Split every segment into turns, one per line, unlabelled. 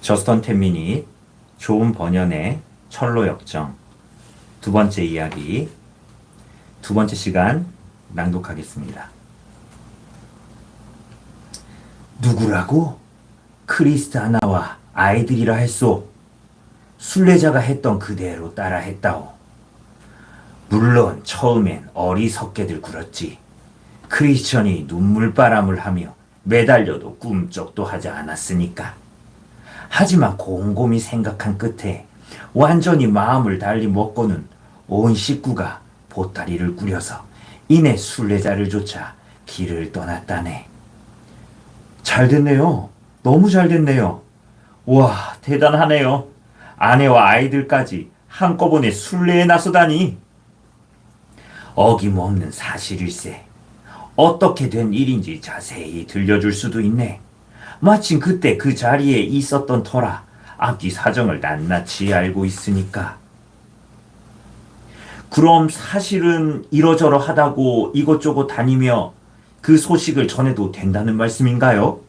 저스턴 텐미닛 좋은 번연의 철로 역정 두 번째 이야기 두 번째 시간 낭독하겠습니다. 누구라고? 크리스타나와 아이들이라 했소. 순례자가 했던 그대로 따라 했다오. 물론 처음엔 어리석게들 굴었지. 크리스천이 눈물바람을 하며 매달려도 꿈쩍도 하지 않았으니까. 하지만 곰곰이 생각한 끝에 완전히 마음을 달리 먹고는 온 식구가 보따리를 꾸려서 이내 순례자를 쫓아 길을 떠났다네. 잘 됐네요. 너무 잘 됐네요. 와, 대단하네요. 아내와 아이들까지 한꺼번에 순례에 나서다니. 어김없는 사실일세. 어떻게 된 일인지 자세히 들려줄 수도 있네. 마침 그때 그 자리에 있었던 터라 앞뒤 사정을 낱낱이 알고 있으니까. 그럼 사실은 이러저러 하다고 이것저것 다니며 그 소식을 전해도 된다는 말씀인가요?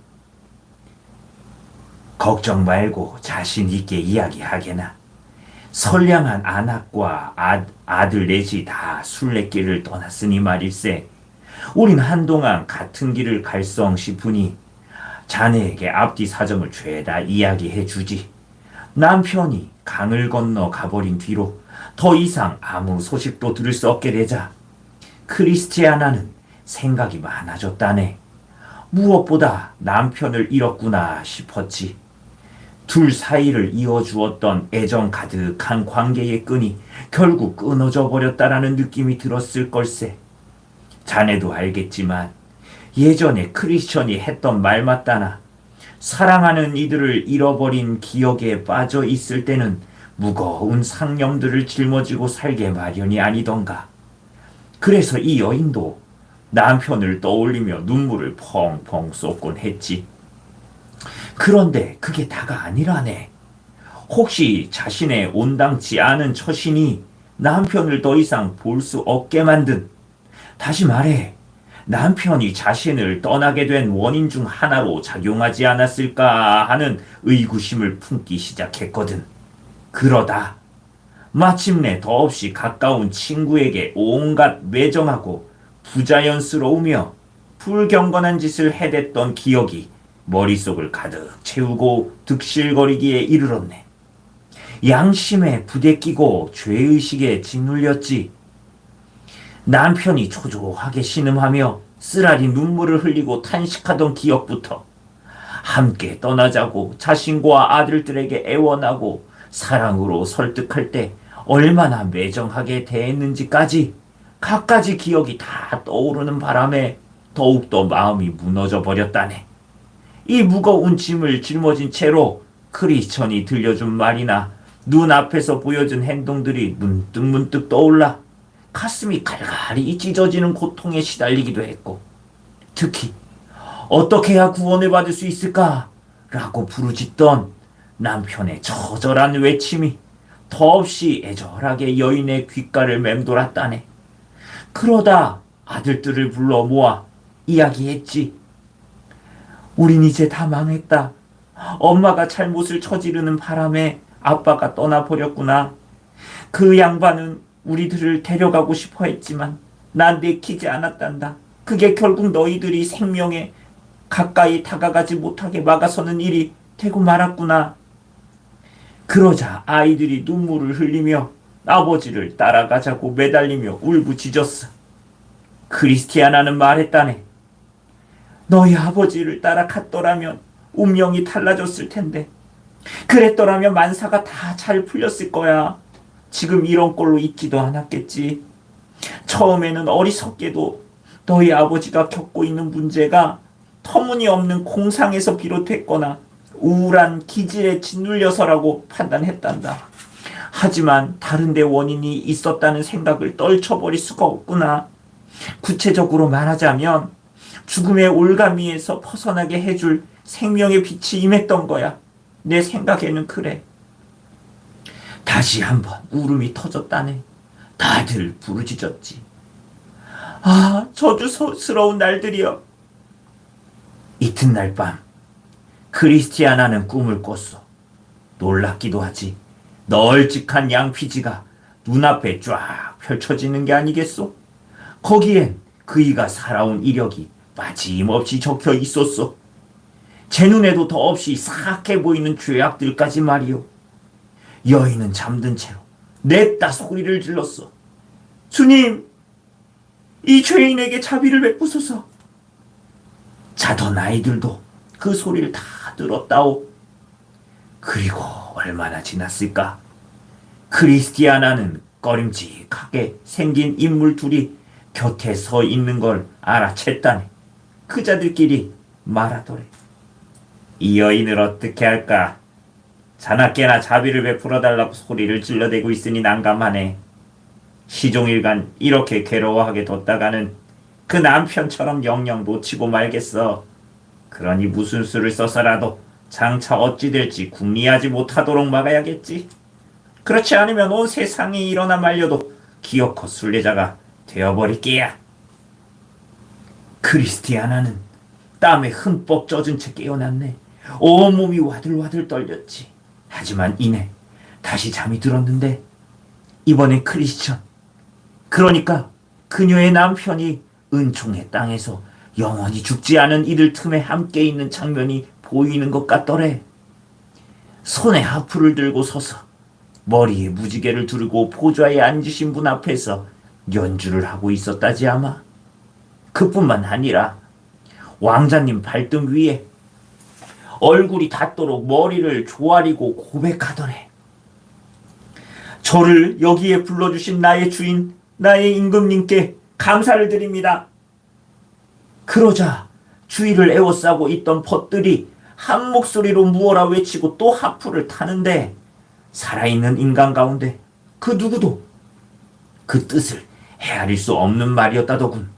걱정 말고 자신 있게 이야기하게나. 선량한 안악과 아, 아들 넷이 다 순례길을 떠났으니 말일세. 우린 한동안 같은 길을 갈성 싶으니 자네에게 앞뒤 사정을 죄다 이야기해 주지. 남편이 강을 건너 가버린 뒤로 더 이상 아무 소식도 들을 수 없게 되자 크리스티아나는 생각이 많아졌다네. 무엇보다 남편을 잃었구나 싶었지. 둘 사이를 이어주었던 애정 가득한 관계의 끈이 결국 끊어져 버렸다라는 느낌이 들었을 걸세. 자네도 알겠지만 예전에 크리스천이 했던 말 맞다나 사랑하는 이들을 잃어버린 기억에 빠져 있을 때는 무거운 상념들을 짊어지고 살게 마련이 아니던가. 그래서 이 여인도 남편을 떠올리며 눈물을 펑펑 쏟곤 했지. 그런데 그게 다가 아니라네. 혹시 자신의 온당치 않은 처신이 남편을 더 이상 볼 수 없게 만든, 다시 말해, 남편이 자신을 떠나게 된 원인 중 하나로 작용하지 않았을까 하는 의구심을 품기 시작했거든. 그러다 마침내 더없이 가까운 친구에게 온갖 매정하고 부자연스러우며 불경건한 짓을 해댔던 기억이 머릿속을 가득 채우고 득실거리기에 이르렀네. 양심에 부대끼고 죄의식에 짓눌렸지. 남편이 초조하게 신음하며 쓰라리 눈물을 흘리고 탄식하던 기억부터 함께 떠나자고 자신과 아들들에게 애원하고 사랑으로 설득할 때 얼마나 매정하게 대했는지까지 갖가지 기억이 다 떠오르는 바람에 더욱더 마음이 무너져 버렸다네. 이 무거운 짐을 짊어진 채로 크리스천이 들려준 말이나 눈앞에서 보여준 행동들이 문득문득 떠올라 가슴이 갈갈이 찢어지는 고통에 시달리기도 했고 특히 어떻게 해야 구원을 받을 수 있을까? 라고 부르짖던 남편의 처절한 외침이 더없이 애절하게 여인의 귓가를 맴돌았다네. 그러다 아들들을 불러 모아 이야기했지. 우린 이제 다 망했다. 엄마가 잘못을 저지르는 바람에 아빠가 떠나버렸구나. 그 양반은 우리들을 데려가고 싶어 했지만 난 내키지 않았단다. 그게 결국 너희들이 생명에 가까이 다가가지 못하게 막아서는 일이 되고 말았구나. 그러자 아이들이 눈물을 흘리며 아버지를 따라가자고 매달리며 울부짖었어. 크리스티아나는 말했다네. 너희 아버지를 따라갔더라면 운명이 달라졌을 텐데. 그랬더라면 만사가 다 잘 풀렸을 거야. 지금 이런 꼴로 있지도 않았겠지. 처음에는 어리석게도 너희 아버지가 겪고 있는 문제가 터무니없는 공상에서 비롯했거나 우울한 기질에 짓눌려서라고 판단했단다. 하지만 다른데 원인이 있었다는 생각을 떨쳐버릴 수가 없구나. 구체적으로 말하자면 죽음의 올가미에서 벗어나게 해줄 생명의 빛이 임했던 거야. 내 생각에는 그래. 다시 한번 울음이 터졌다네. 다들 부르짖었지. 아, 저주스러운 날들이여. 이튿날 밤, 크리스티아나는 꿈을 꿨어. 놀랍기도 하지. 널찍한 양피지가 눈앞에 쫙 펼쳐지는 게 아니겠소? 거기엔 그이가 살아온 이력이 빠짐없이 적혀 있었어. 제 눈에도 더없이 사악해 보이는 죄악들까지 말이오. 여인은 잠든 채로 냈다 소리를 질렀어. 주님, 이 죄인에게 자비를 베푸소서. 자던 아이들도 그 소리를 다 들었다오. 그리고 얼마나 지났을까? 크리스티아나는 꺼림직하게 생긴 인물 둘이 곁에 서 있는 걸 알아챘다네. 그 자들끼리 말하더래. 이 여인을 어떻게 할까? 자나 깨나 자비를 베풀어 달라고 소리를 질러대고 있으니 난감하네. 시종일관 이렇게 괴로워하게 뒀다가는 그 남편처럼 영영 놓치고 말겠어. 그러니 무슨 수를 써서라도 장차 어찌 될지 궁리하지 못하도록 막아야겠지. 그렇지 않으면 온 세상이 일어나 말려도 기어코 순례자가 되어버릴게야. 크리스티아나는 땀에 흠뻑 젖은 채 깨어났네. 온몸이 와들와들 떨렸지. 하지만 이내 다시 잠이 들었는데 이번엔 크리스천. 그러니까 그녀의 남편이 은총의 땅에서 영원히 죽지 않은 이들 틈에 함께 있는 장면이 보이는 것 같더래. 손에 하프를 들고 서서 머리에 무지개를 두르고 보좌에 앉으신 분 앞에서 연주를 하고 있었다지 아마. 그뿐만 아니라 왕자님 발등 위에 얼굴이 닿도록 머리를 조아리고 고백하더래. 저를 여기에 불러주신 나의 주인, 나의 임금님께 감사를 드립니다. 그러자 주위를 에워싸고 있던 벗들이 한 목소리로 무어라 외치고 또 하프를 타는데 살아있는 인간 가운데 그 누구도 그 뜻을 헤아릴 수 없는 말이었다더군.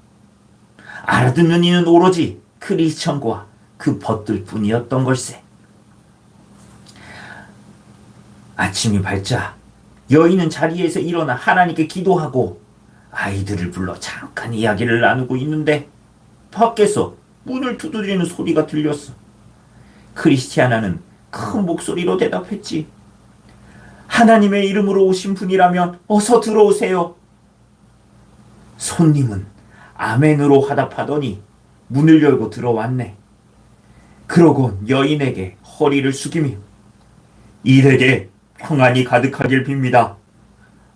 알아듣는 이는 오로지 크리스천과 그 벗들 뿐이었던 걸세. 아침이 밝자 여인은 자리에서 일어나 하나님께 기도하고 아이들을 불러 잠깐 이야기를 나누고 있는데 밖에서 문을 두드리는 소리가 들렸어. 크리스티아나는 큰 목소리로 대답했지. 하나님의 이름으로 오신 분이라면 어서 들어오세요. 손님은 아멘으로 화답하더니 문을 열고 들어왔네. 그러곤 여인에게 허리를 숙이며 이에게 평안이 가득하길 빕니다.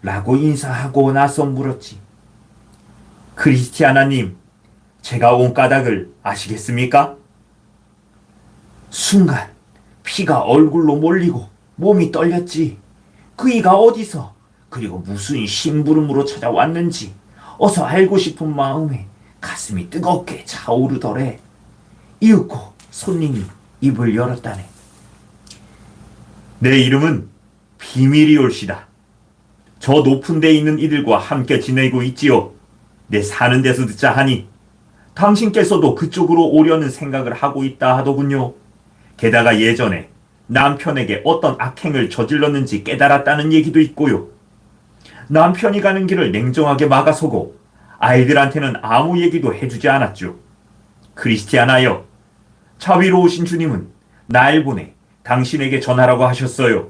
라고 인사하고 나서 물었지. 크리스티아나님, 제가 온 까닭을 아시겠습니까? 순간 피가 얼굴로 몰리고 몸이 떨렸지. 그이가 어디서 그리고 무슨 심부름으로 찾아왔는지 어서 알고 싶은 마음에 가슴이 뜨겁게 차오르더래. 이윽고 손님이 입을 열었다네. 내 이름은 비밀이 올시다. 저 높은 데 있는 이들과 함께 지내고 있지요. 내 사는 데서 듣자 하니 당신께서도 그쪽으로 오려는 생각을 하고 있다 하더군요. 게다가 예전에 남편에게 어떤 악행을 저질렀는지 깨달았다는 얘기도 있고요. 남편이 가는 길을 냉정하게 막아서고 아이들한테는 아무 얘기도 해주지 않았죠. 크리스티아나여, 자비로우신 주님은 날 보내 당신에게 전하라고 하셨어요.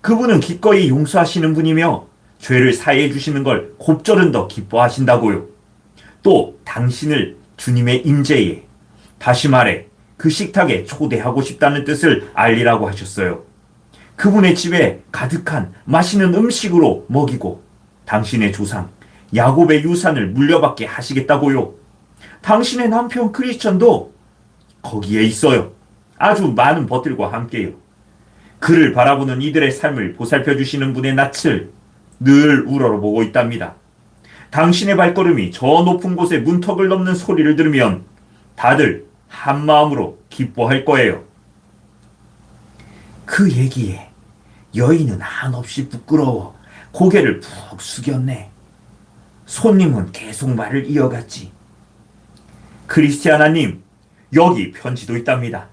그분은 기꺼이 용서하시는 분이며 죄를 사해 주시는 걸 곱절은 더 기뻐하신다고요. 또 당신을 주님의 임재에 다시 말해 그 식탁에 초대하고 싶다는 뜻을 알리라고 하셨어요. 그분의 집에 가득한 맛있는 음식으로 먹이고 당신의 조상 야곱의 유산을 물려받게 하시겠다고요. 당신의 남편 크리스천도 거기에 있어요. 아주 많은 벗들과 함께요. 그를 바라보는 이들의 삶을 보살펴 주시는 분의 낯을 늘 우러러보고 있답니다. 당신의 발걸음이 저 높은 곳에 문턱을 넘는 소리를 들으면 다들 한 마음으로 기뻐할 거예요. 그 얘기에 여인은 한없이 부끄러워 고개를 푹 숙였네. 손님은 계속 말을 이어갔지. 크리스티아나님, 여기 편지도 있답니다.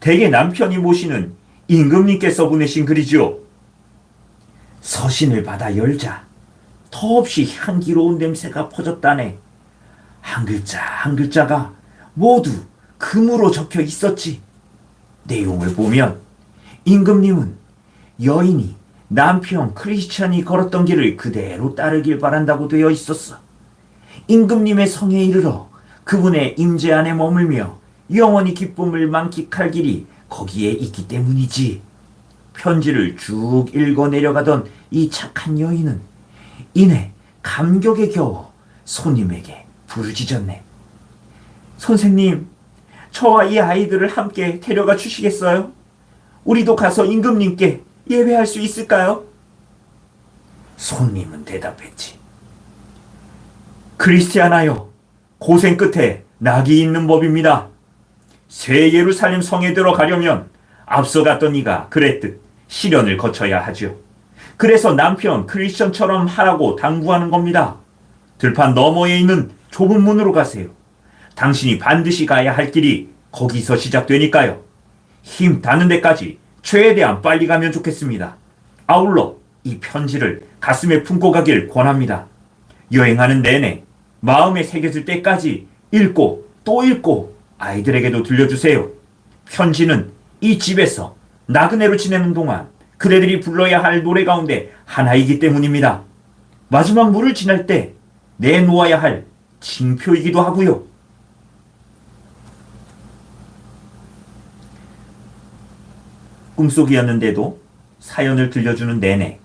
대개 남편이 모시는 임금님께서 보내신 글이지요. 서신을 받아 열자 더없이 향기로운 냄새가 퍼졌다네. 한 글자 한 글자가 모두 금으로 적혀 있었지. 내용을 보면 임금님은 여인이 남편 크리스찬이 걸었던 길을 그대로 따르길 바란다고 되어 있었어. 임금님의 성에 이르러 그분의 임재 안에 머물며 영원히 기쁨을 만끽할 길이 거기에 있기 때문이지. 편지를 쭉 읽어 내려가던 이 착한 여인은 이내 감격에 겨워 손님에게 부르짖었네. 선생님, 저와 이 아이들을 함께 데려가 주시겠어요? 우리도 가서 임금님께 예배할 수 있을까요? 손님은 대답했지. 크리스티아나여, 고생 끝에 낙이 있는 법입니다. 새 예루살렘 성에 들어가려면 앞서 갔던 이가 그랬듯 시련을 거쳐야 하죠. 그래서 남편 크리스천처럼 하라고 당부하는 겁니다. 들판 너머에 있는 좁은 문으로 가세요. 당신이 반드시 가야 할 길이 거기서 시작되니까요. 힘 닿는 데까지 최대한 빨리 가면 좋겠습니다. 아울러 이 편지를 가슴에 품고 가길 권합니다. 여행하는 내내 마음에 새겨질 때까지 읽고 또 읽고 아이들에게도 들려주세요. 편지는 이 집에서 나그네로 지내는 동안 그대들이 불러야 할 노래 가운데 하나이기 때문입니다. 마지막 물을 지날 때 내놓아야 할 징표이기도 하고요. 꿈속이었는데도 사연을 들려주는 내내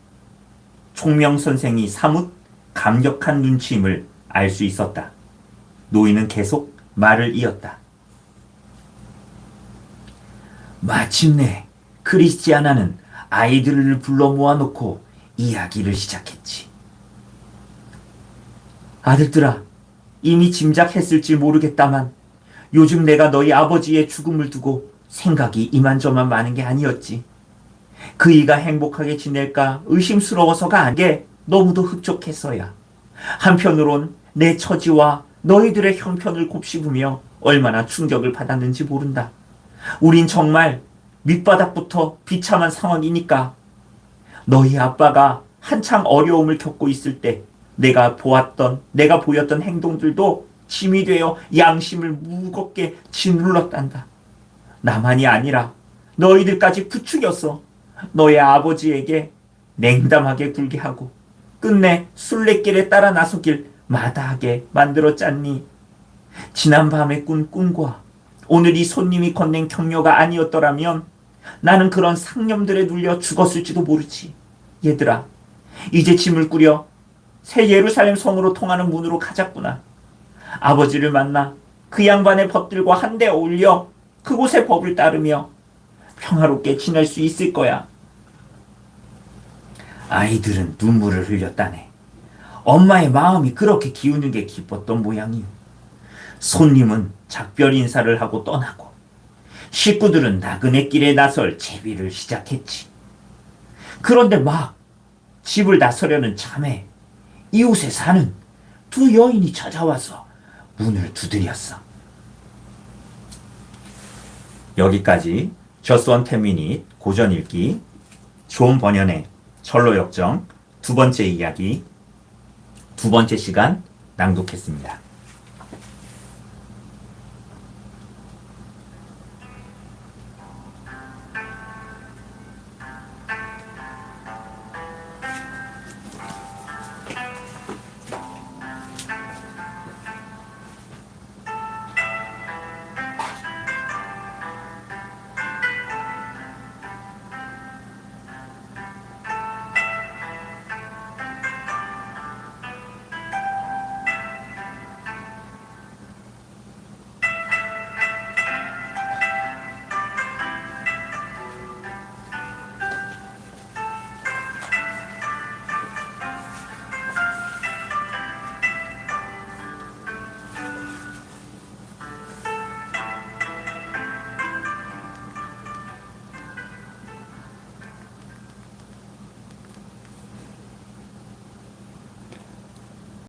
총명 선생이 사뭇 감격한 눈치임을 알 수 있었다. 노인은 계속 말을 이었다. 마침내 크리스티아나는 아이들을 불러 모아놓고 이야기를 시작했지. 아들들아, 이미 짐작했을지 모르겠다만 요즘 내가 너희 아버지의 죽음을 두고 생각이 이만저만 많은 게 아니었지. 그이가 행복하게 지낼까 의심스러워서가 아니게 너무도 흡족했어야. 한편으론 내 처지와 너희들의 형편을 곱씹으며 얼마나 충격을 받았는지 모른다. 우린 정말 밑바닥부터 비참한 상황이니까. 너희 아빠가 한창 어려움을 겪고 있을 때 내가 보았던, 내가 보였던 행동들도 짐이 되어 양심을 무겁게 짓눌렀단다. 나만이 아니라 너희들까지 부추겼어. 너의 아버지에게 냉담하게 굴게 하고 끝내 순례길에 따라 나서길 마다하게 만들었잖니. 지난 밤에 꾼 꿈과 오늘 이 손님이 건넨 격려가 아니었더라면 나는 그런 상념들에 눌려 죽었을지도 모르지. 얘들아, 이제 짐을 꾸려 새 예루살렘 성으로 통하는 문으로 가자꾸나. 아버지를 만나 그 양반의 법들과 한데 어울려 그곳의 법을 따르며 평화롭게 지낼 수 있을 거야. 아이들은 눈물을 흘렸다네. 엄마의 마음이 그렇게 기우는 게 기뻤던 모양이요. 손님은 작별 인사를 하고 떠나고 식구들은 나그네 길에 나설 제비를 시작했지. 그런데 막 집을 나서려는 참에 이웃에 사는 두 여인이 찾아와서 문을 두드렸어. 여기까지 저스원 태민이 고전 읽기 좋은 번연의 철로 역정 두 번째 이야기 두 번째 시간 낭독했습니다.